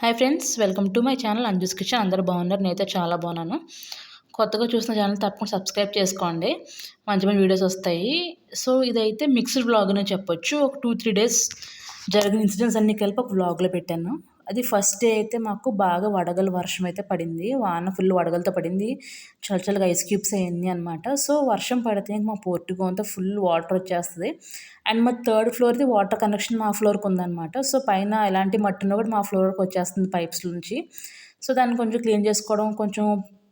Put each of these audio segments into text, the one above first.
Hi friends welcome to my channel Anju's kitchen అందరూ బాగున్నారు. నేనైతే చాలా బాగున్నాను. కొత్తగా చూసిన ఛానల్ తప్పకుండా సబ్స్క్రైబ్ చేసుకోండి. మంచి మంచి వీడియోస్ వస్తాయి. సో ఇదైతే మిక్స్డ్ బ్లాగ్ అని చెప్పొచ్చు. ఒక టూ త్రీ డేస్ జరిగిన ఇన్సిడెంట్స్ అన్నీ కలిపి ఒక బ్లాగ్లో పెట్టాను. అది ఫస్ట్ డే అయితే మాకు బాగా వడగలు వర్షం అయితే పడింది. వాన ఫుల్ వడగలతో పడింది. చలచలగా చల్లగా ఐస్ క్యూబ్స్ అయింది అనమాట సో వర్షం పడితే మా పోర్టుగో అంతా ఫుల్ వాటర్ వచ్చేస్తుంది. అండ్ మా థర్డ్ ఫ్లోర్ది వాటర్ కనెక్షన్ మా ఫ్లోర్కి ఉందన్నమాట. సో పైన ఎలాంటి మట్టిన కూడా మా ఫ్లోర్కి వచ్చేస్తుంది పైప్స్ నుంచి. సో దాన్ని కొంచెం క్లీన్ చేసుకోవడం కొంచెం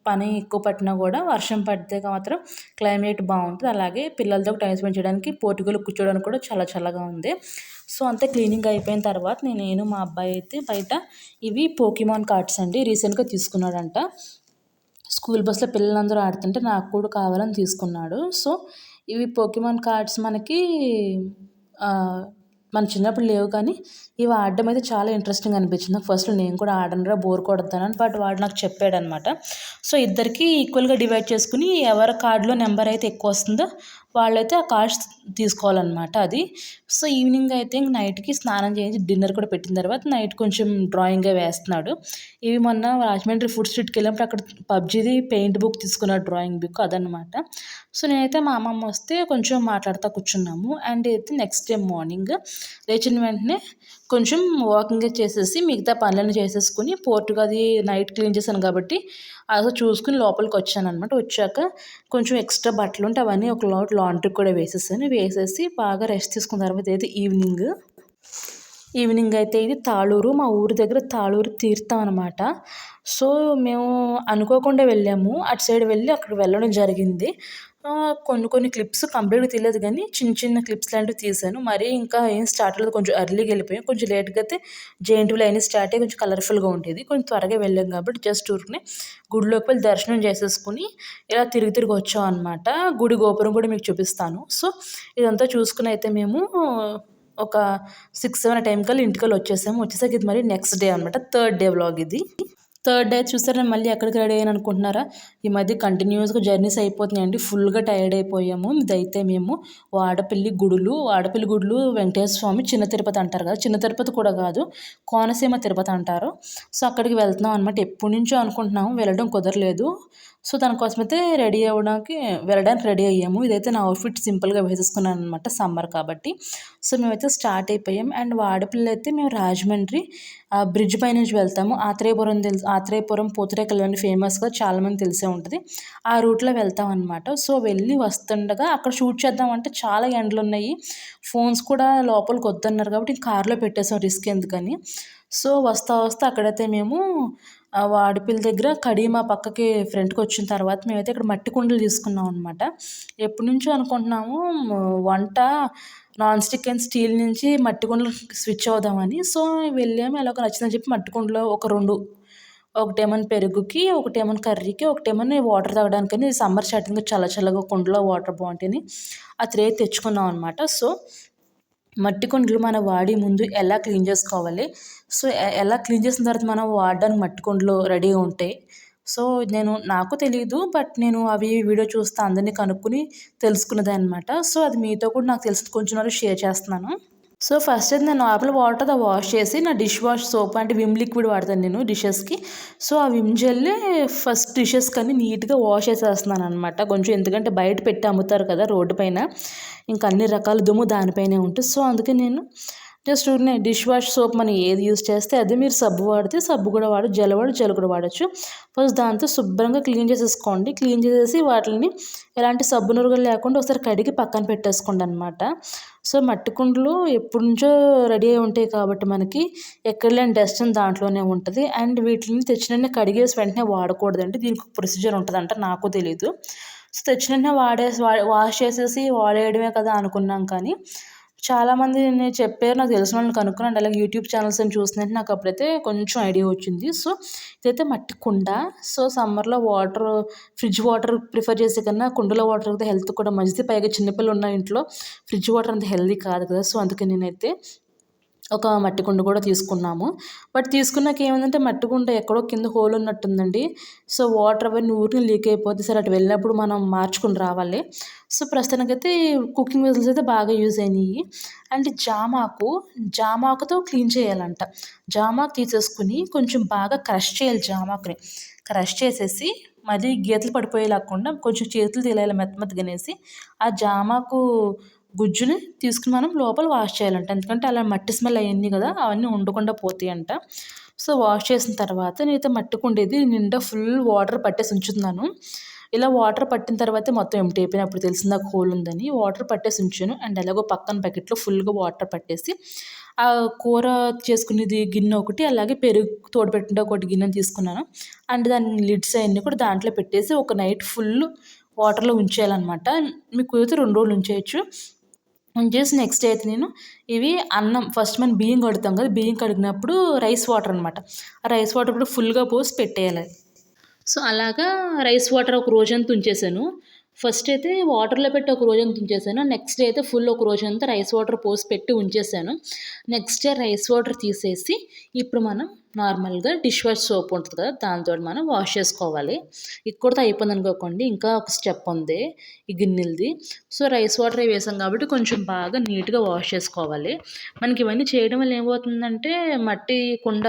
పని ఎక్కువ పట్టినా కూడా వర్షం పడితే మాత్రం క్లైమేట్ బాగుంటుంది. అలాగే పిల్లలతో టైం స్పెండ్ చేయడానికి పోర్టుగోలో కూర్చోడానికి కూడా చాలా చల్లగా ఉంది. సో అంతే క్లీనింగ్ అయిపోయిన తర్వాత నేను మా అబ్బాయి అయితే బయట ఇవి పోకిమాన్ కార్డ్స్ అండి. రీసెంట్గా తీసుకున్నాడంట. స్కూల్ బస్లో పిల్లలందరూ ఆడుతుంటే నాకు కూడా కావాలని తీసుకున్నాడు. సో ఇవి పోకిమాన్ కార్డ్స్ మనకి మన చిన్నప్పుడు లేవు కానీ ఇవి ఆడడం అయితే చాలా ఇంట్రెస్టింగ్ అనిపించింది. నాకు ఫస్ట్ నేను కూడా ఆడనరా బోర్ కొడతానని బట్ వాడు నాకు చెప్పాడనమాట సో ఇద్దరికి ఈక్వల్గా డివైడ్ చేసుకుని ఎవరి కార్డులో నెంబర్ అయితే ఎక్కువ వస్తుందో వాళ్ళైతే ఆ కార్డ్స్ తీసుకోవాలన్నమాట అది. సో ఈవినింగ్ అయితే ఇంక నైట్కి స్నానం చేయించి డిన్నర్ కూడా పెట్టిన తర్వాత నైట్ కొంచెం డ్రాయింగ్ వేస్తున్నాడు. ఇవి మొన్న రాజమండ్రి ఫుడ్ స్ట్రీట్కి వెళ్ళినప్పుడు అక్కడ పబ్జీది పెయింట్ బుక్ తీసుకున్నాడు డ్రాయింగ్ బుక్ అదనమాట సో నేనైతే మా అమ్మమ్మ వస్తే కొంచెం మాట్లాడుతూ కూర్చున్నాము. అండ్ అయితే నెక్స్ట్ డే మార్నింగ్ లేచిన వెంటనే కొంచెం వాకింగ్ చేసేసి మిగతా పనులను చేసేసుకుని పోర్టుగా అది నైట్ క్లీన్ చేశాను కాబట్టి అది చూసుకుని లోపలికి వచ్చాను అనమాట వచ్చాక కొంచెం ఎక్స్ట్రా బట్టలు ఉంటే అవన్నీ ఒక లోట్ లాండ్రీ కూడా వేసేసాను. వేసేసి బాగా రెస్ట్ తీసుకున్న తర్వాత అయితే ఈవినింగ్ ఈవినింగ్ అయితే ఇది తాళూరు మా ఊరి దగ్గర తాళూరు తీర్థం అనమాట సో మేము అనుకోకుండా వెళ్ళాము. అటు సైడ్ వెళ్ళి అక్కడ వెళ్ళడం జరిగింది. కొన్ని కొన్ని క్లిప్స్ కంప్లీట్గా తీయలేదు కానీ చిన్న చిన్న క్లిప్స్ లాంటివి తీసాను. మరీ ఇంకా ఏం స్టార్ట్ అవ్వలేదు. కొంచెం ఎర్లీగా వెళ్ళిపోయాం. కొంచెం లేట్గా అయితే జేఎన్టీవీలో అయిన స్టార్ట్ అయ్యి కొంచెం కలర్ఫుల్గా ఉండేది. కొంచెం త్వరగా వెళ్ళాం కాబట్టి జస్ట్ ఊరికి గుడిలోకి వెళ్ళి దర్శనం చేసేసుకుని ఇలా తిరిగి తిరిగి వచ్చాం అనమాట గుడి గోపురం కూడా మీకు చూపిస్తాను. సో ఇదంతా చూసుకుని అయితే మేము ఒక సిక్స్ సెవెన్ టైం కల్లా ఇంటికల్లా వచ్చేసాము. వచ్చేసరికి ఇది మరి నెక్స్ట్ డే అనమాట థర్డ్ డే వ్లాగ్ ఇది. థర్డ్ డే చూసారా? మళ్ళీ ఎక్కడికి రెడీ అయ్యాను అనుకుంటున్నారా? ఈ మధ్య కంటిన్యూస్గా జర్నీస్ అయిపోతున్నాయండి. ఫుల్గా టైర్డ్ అయిపోయాము. ఇదైతే మేము వాడపల్లి గుడులు వాడపల్లి గుడులు వెంకటేశ్వర స్వామి చిన్న తిరుపతి అంటారు కదా. చిన్న తిరుపతి కూడా కాదు కోనసీమ తిరుపతి అంటారు. సో అక్కడికి వెళ్తున్నాం అనమాట ఎప్పటి నుంచో అనుకుంటున్నాము వెళ్ళడం కుదరలేదు. సో దానికోసం అయితే రెడీ అవ్వడానికి వెళ్ళడానికి రెడీ అయ్యాము. ఇదైతే నా అవుట్ఫిట్ సింపుల్గా వేసేసుకున్నాను అనమాట సమ్మర్ కాబట్టి. సో మేమైతే స్టార్ట్ అయిపోయాం అండ్ వాడపల్లి అయితే మేము రాజమండ్రి బ్రిడ్జ్ పై నుంచి వెళ్తాము. ఆత్రేయపురం తెలుసు ఆత్రేయపురం పూతరేకలు అని ఫేమస్గా చాలామంది తెలిసే ఉంటుంది. ఆ రూట్లో వెళ్తాం అనమాట సో వెళ్ళి వస్తుండగా అక్కడ షూట్ చేద్దామంటే చాలా ఎండలు ఉన్నాయి ఫోన్స్ కూడా లోపలికి వద్దన్నారు కాబట్టి కారులో పెట్టేసాం రిస్క్ ఎందుకని. సో వస్తా వస్తా అక్కడైతే మేము వాడిపిల్ల దగ్గర కడీమా పక్కకి ఫ్రంట్కి వచ్చిన తర్వాత మేమైతే ఇక్కడ మట్టి కుండలు తీసుకున్నాం అనమాట ఎప్పటి నుంచో అనుకుంటున్నాము వంట నాన్ స్టిక్ అండ్ స్టీల్ నుంచి మట్టి కుండలు స్విచ్ అవుదామని. సో వెళ్ళాము. ఎలాగో నచ్చిందని చెప్పి మట్టి కుండలో ఒక రెండు ఒకటేమో పెరుగుకి ఒకటేమో కర్రీకి ఒకటేమో వాటర్ తాగడానికని సమ్మర్ స్టార్టింగ్ చల్ల చల్లగా కుండలో వాటర్ బాగుంటాయని ఆ త్రే తెచ్చుకున్నాం అనమాట సో మట్టి కుండలు మనం వాడి ముందు ఎలా క్లీన్ చేసుకోవాలి? సో ఎలా క్లీన్ చేసిన తర్వాత మనం వాడడానికి మట్టి కుండలు రెడీగా ఉంటాయి సో నేను నాకు తెలియదు బట్ నేను అవి వీడియో చూస్తే అందరినీ కనుక్కొని తెలుసుకున్నది అనమాట సో అది మీతో కూడా నాకు తెలిసి కొంచెం షేర్ చేస్తున్నాను. సో ఫస్ట్ అయితే నేను నార్మల్ వాటర్తో వాష్ చేసి నా డిష్ వాష్ సోప్ అంటే విమ్ లిక్విడ్ వాడతాను నేను డిషెస్కి సో ఆ విమ్ జెల్లే ఫస్ట్ డిషెస్ కానీ నీట్గా వాష్ చేసేస్తున్నాను అనమాట కొంచెం ఎందుకంటే బయట పెట్టి అమ్ముతారు కదా రోడ్డు పైన. ఇంకా అన్ని రకాల దుమ్ము దానిపైనే ఉంటుంది సో అందుకే నేను జస్ట్ ఊరినే డిష్ వాష్ సోప్ మనం ఏది యూస్ చేస్తే అదే మీరు సబ్బు వాడితే సబ్బు కూడా వాడు జలవాడు జల కూడా వాడచ్చు. ఫస్ట్ దాంతో శుభ్రంగా క్లీన్ చేసేసుకోండి. క్లీన్ చేసేసి వాటిని ఎలాంటి సబ్బు నురుగులు లేకుండా ఒకసారి కడిగి పక్కన పెట్టేసుకోండి అనమాట సో మట్టి కుండలు ఎప్పటి నుంచో రెడీ అయి ఉంటాయి కాబట్టి మనకి ఎక్కడ లేని డస్ట్ దాంట్లోనే ఉంటుంది. అండ్ వీటిని తెచ్చిన కడిగేసి వెంటనే వాడకూడదండి. దీనికి ప్రొసీజర్ ఉంటుందంట నాకు తెలీదు. సో తెచ్చిన వాడేసి వాష్ చేసేసి వాడేయడమే కదా అనుకున్నాం కానీ చాలామంది నేను చెప్పారు నాకు తెలిసిన వాళ్ళని కనుక్కున్నాను అలాగే యూట్యూబ్ ఛానల్స్ అని చూసినట్టు నాకు అప్పుడైతే కొంచెం ఐడియా వచ్చింది. సో ఇదైతే మట్టి కుండ. సో సమ్మర్లో వాటర్ ఫ్రిడ్జ్ వాటర్ ప్రిఫర్ చేసే కన్నా కుండలో వాటర్ అయితే హెల్త్ కూడా మంచిది. పైగా చిన్నపిల్లలు ఉన్న ఇంట్లో ఫ్రిడ్జ్ వాటర్ అంత హెల్దీ కాదు కదా. సో అందుకే నేనైతే ఒక మట్టి కుండ కూడా తీసుకున్నాము. బట్ తీసుకున్నాక ఏమైందంటే మట్టి కుండ ఎక్కడో కింద హోల్ ఉన్నట్టుందండి. సో వాటర్ అవన్నీ ఊరిని లీక్ అయిపోతే సరే అటు వెళ్ళినప్పుడు మనం మార్చుకుని రావాలి. సో ప్రస్తుతానికైతే కుకింగ్ వెజల్స్ అయితే బాగా యూజ్ అయినాయి. అండ్ జామాకు జామాకుతో క్లీన్ చేయాలంట. జామాకు తీసేసుకుని కొంచెం బాగా క్రష్ చేయాలి జామాకుని. క్రష్ చేసేసి మళ్ళీ గీతలు పడిపోయేలాకుండా కొంచెం చేతులు తెలియాలి మెత్త మెత్తగనేసి ఆ జామాకు గుజ్జుని తీసుకుని మనం లోపల వాష్ చేయాలంట. ఎందుకంటే అలా మట్టి స్మెల్ అయ్యింది కదా అవన్నీ ఉండకుండా పోతాయి అంట సో వాష్ చేసిన తర్వాత నేనైతే మట్టుకుండేది నిండా ఫుల్ వాటర్ పట్టేసి ఉంచుతున్నాను. ఇలా వాటర్ పట్టిన తర్వాత మొత్తం ఎంటీ అయిపోయినప్పుడు తెలిసింది నాకు హోల్ ఉందని? వాటర్ పట్టేసి ఉంచాను. అండ్ ఎలాగో పక్కన బకెట్లో ఫుల్గా వాటర్ పట్టేసి ఆ కూర చేసుకునేది గిన్నె ఒకటి అలాగే పెరుగు తోడుపెట్టిన ఒకటి గిన్నె తీసుకున్నాను. అండ్ దాని లిడ్స్ అవన్నీ కూడా దాంట్లో పెట్టేసి ఒక నైట్ ఫుల్ వాటర్లో ఉంచేయాలన్నమాట. మీకు కుదిరితే రెండు రోజులు ఉంచేయచ్చు. ఉంచేసి నెక్స్ట్ అయితే నేను ఇవి అన్నం ఫస్ట్ మనం బియ్యం కడుతాం కదా బియ్యం కడిగినప్పుడు రైస్ వాటర్ అనమాట ఆ రైస్ వాటర్ కూడా ఫుల్గా పోసి పెట్టేయాలి. సో అలాగా రైస్ వాటర్ ఒక రోజంతా ఉంచేసాను. ఫస్ట్ అయితే వాటర్లో పెట్టి ఒక రోజంతా ఉంచేసాను. నెక్స్ట్ డే అయితే ఫుల్ ఒక రోజంతా రైస్ వాటర్ పోసి పెట్టి ఉంచేసాను. నెక్స్ట్ డే రైస్ వాటర్ తీసేసి ఇప్పుడు మనం నార్మల్గా డిష్ వాష్ సోప్ ఉంటుంది కదా దాంతో మనం వాష్ చేసుకోవాలి. ఇక్కడితో అయిపోయింది అనుకోకండి ఇంకా ఒక స్టెప్ ఉంది ఈ గిన్నెలది. సో రైస్ వాటర్ వేసాం కాబట్టి కొంచెం బాగా నీట్గా వాష్ చేసుకోవాలి. మనకి ఇవన్నీ చేయడం వల్ల ఏమవుతుందంటే మట్టి కుండ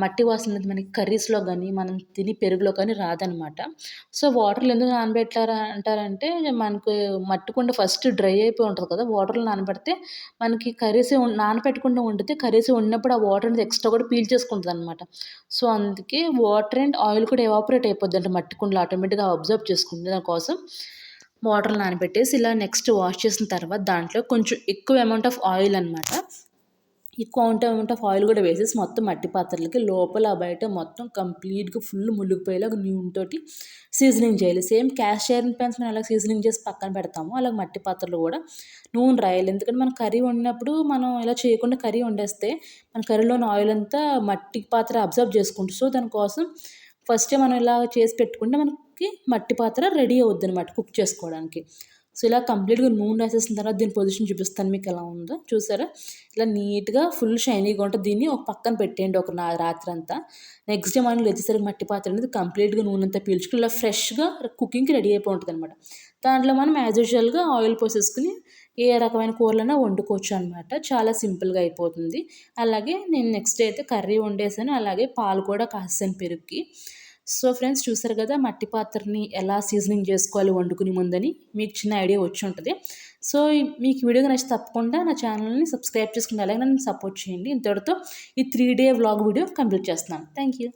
మట్టి వాసన అనేది మనకి కర్రీస్లో కానీ మనం తిని పెరుగులో కానీ రాదనమాట. సో వాటర్లు ఎందుకు నానబెట్టారా అంటారంటే మనకు మట్టి కుండ ఫస్ట్ డ్రై అయిపోయి ఉంటుంది కదా వాటర్లో నానబెడితే మనకి కర్రీస్ నానబెట్టకుండా ఉండితే కర్రీస్ ఉన్నప్పుడు ఆ వాటర్ అనేది ఎక్స్ట్రా కూడా పీల్ చేసుకుంటుంది అనమాట సో అందుకే వాటర్ అండ్ ఆయిల్ కూడా ఎవాపరేట్ అయిపోద్ది అంటే మట్టి కుండలు ఆటోమేటిక్గా అబ్జర్వ్ చేసుకుంటుంది దానికోసం వాటర్ నానబెట్టేసి ఇలా నెక్స్ట్ వాష్ చేసిన తర్వాత దాంట్లో కొంచెం ఎక్కువ అమౌంట్ ఆఫ్ ఆయిల్ అనమాట ఎక్కువ ఉంటే ఆఫ్ ఆయిల్ కూడా వేసేసి మొత్తం మట్టి పాత్రలకి లోపల బయట మొత్తం కంప్లీట్గా ఫుల్ మునిగిపోయేలాగా నూనెతోటి సీజనింగ్ చేయాలి. సేమ్ క్యాష్ ఐరన్ ప్యాన్స్ మనం అలా సీజనింగ్ చేసి పక్కన పెడతాము అలాగే మట్టి పాత్రలు కూడా నూనె రాయాలి. ఎందుకంటే మనం కర్రీ వండినప్పుడు మనం ఇలా చేయకుండా కర్రీ వండేస్తే మన కర్రీలోని ఆయిల్ అంతా మట్టి పాత్ర అబ్జర్వ్ చేసుకుంటుంది. సో దానికోసం ఫస్టే మనం ఇలా చేసి పెట్టుకుంటే మనకి మట్టి పాత్ర రెడీ అవుద్ది అనమాట కుక్ చేసుకోవడానికి. సో ఇలా కంప్లీట్గా నూనె రాసేసిన తర్వాత దీని పొజిషన్ చూపిస్తాను మీకు ఎలా ఉందో. చూసారా? ఇలా నీట్గా ఫుల్ షైనీగా ఉంటుంది దీన్ని ఒక పక్కన పెట్టేయండి ఒక నా రాత్రి అంతా నెక్స్ట్ డే మార్నింగ్ లేచేసరికి మట్టి పాత్ర అనేది కంప్లీట్గా నూనె అంతా పీల్చుకుని ఇలా ఫ్రెష్గా కుకింగ్కి రెడీ అయిపోయి ఉంటుంది అనమాట దాంట్లో మనం యాజ్ యూజువల్గా ఆయిల్ పోసేసుకుని ఏ రకమైన కూరలైనా వండుకోవచ్చు అనమాట చాలా సింపుల్గా అయిపోతుంది. అలాగే నేను నెక్స్ట్ డే అయితే కర్రీ వండేసాను. అలాగే పాలు కూడా కాసాను పెరుగుకి. సో ఫ్రెండ్స్ చూసారు కదా మట్టి పాత్రని ఎలా సీజనింగ్ చేసుకోవాలి వండుకుని ముందని మీకు చిన్న ఐడియా వచ్చి ఉంటుంది. సో మీకు వీడియో నచ్చి తప్పకుండా నా ఛానల్ని సబ్స్క్రైబ్ చేసుకుని అలాగే నన్ను సపోర్ట్ చేయండి. ఇంతటితో ఈ three day vlog video complete చేస్తున్నాను. Thank you.